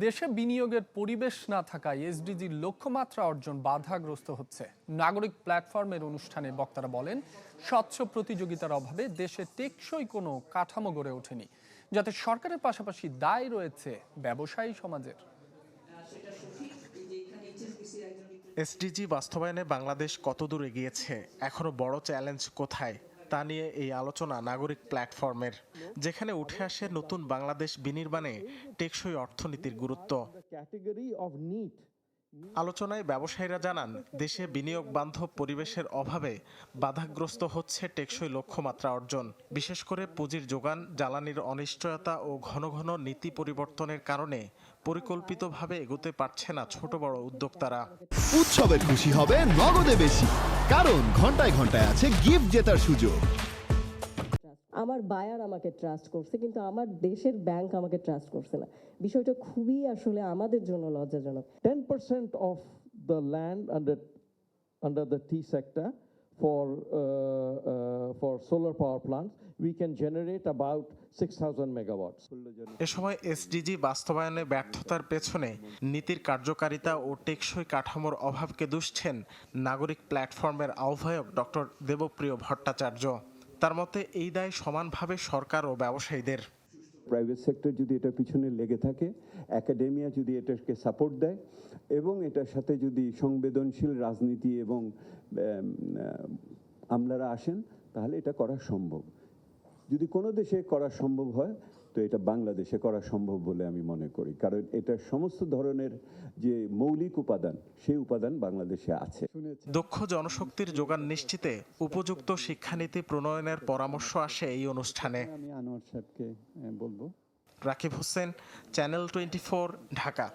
দেশে বিনিয়োগের পরিবেশ না থাকায় এসডিজির লক্ষ্যমাত্রা অর্জন বাধাগ্রস্ত হচ্ছে। নাগরিক প্ল্যাটফর্মের অনুষ্ঠানে বক্তারা বলেন, স্বচ্ছ প্রতিযোগিতার অভাবে দেশে টেকসই কোনো কাঠামো গড়ে ওঠেনি, যাতে সরকারের পাশাপাশি দায় রয়েছে ব্যবসায়ী সমাজের। এসডিজি বাস্তবায়নে বাংলাদেশ কতদূর এগিয়েছে? এখনও বড় চ্যালেঞ্জ কোথায়? তা নিয়ে এই আলোচনা নাগরিক প্ল্যাটফর্মের যেখানে উঠে আসে নতুন বাংলাদেশ বিনির্মাণে টেকসই অর্থনীতির গুরুত্ব। আলোচনায় ব্যবসায়ীরা জানান দেশে বিনিয়োগ বান্ধব পরিবেশের অভাবে বাধাগ্রস্ত হচ্ছে টেকসই লক্ষ্যমাত্রা অর্জন। বিশেষ করে পুঁজির যোগান জ্বালানির অনিশ্চয়তা ও ঘন ঘন নীতি পরিবর্তনের কারণে পরিকল্পিতভাবে এগোতে পারছে না ছোট বড় উদ্যোক্তারা। উৎসবের খুশি হবে নগদে বেশি। কারণ ঘন্টায় ঘন্টায় আছে গিফট জেতার সুযোগ। আমার বায়ার আমাকে ট্রাস্ট করছে কিন্তু আমার দেশের ব্যাংক আমাকে ট্রাস্ট করছে না। বিষয়টা খুবই আসলে আমাদের জন্য লজ্জাজনক। 10% of the land under under the tea sector for solar power plants we can generate about 6000 megawatts. এ সময় এসডিজি বাস্তবায়নে ব্যর্থতার পেছনে নীতির কার্যকারিতা ও টেকসই কাঠামোর অভাবকে দুষছেন নাগরিক প্ল্যাটফর্মের আহ্বায়ক ডক্টর দেবপ্রিয় ভট্টাচার্য। তার মতে এই দায় সমানভাবে সরকার ও ব্যবসায়ীদের। প্রাইভেট সেক্টর যদি এটার পিছনে লেগে থাকে একাডেমিয়া যদি এটাকে সাপোর্ট দেয় এবং এটার সাথে যদি সংবেদনশীল রাজনীতি এবং আমলারা আসেন তাহলে এটা করা সম্ভব। যদি কোনো দেশে করা সম্ভব হয় তো এটা বাংলাদেশে করা সম্ভব বলে আমি মনে করি। কারণ এটার সমস্ত ধরনের যে মৌলিক উপাদান সেই উপাদান বাংলাদেশে আছে। দক্ষ জনশক্তির যোগান নিশ্চিতে উপযুক্ত শিক্ষানীতি প্রণয়নের পরামর্শ আসে এই অনুষ্ঠানে। আমি আনোয়ার সাহেবকে বলব। Rakib Hossain channel twenty Dhaka.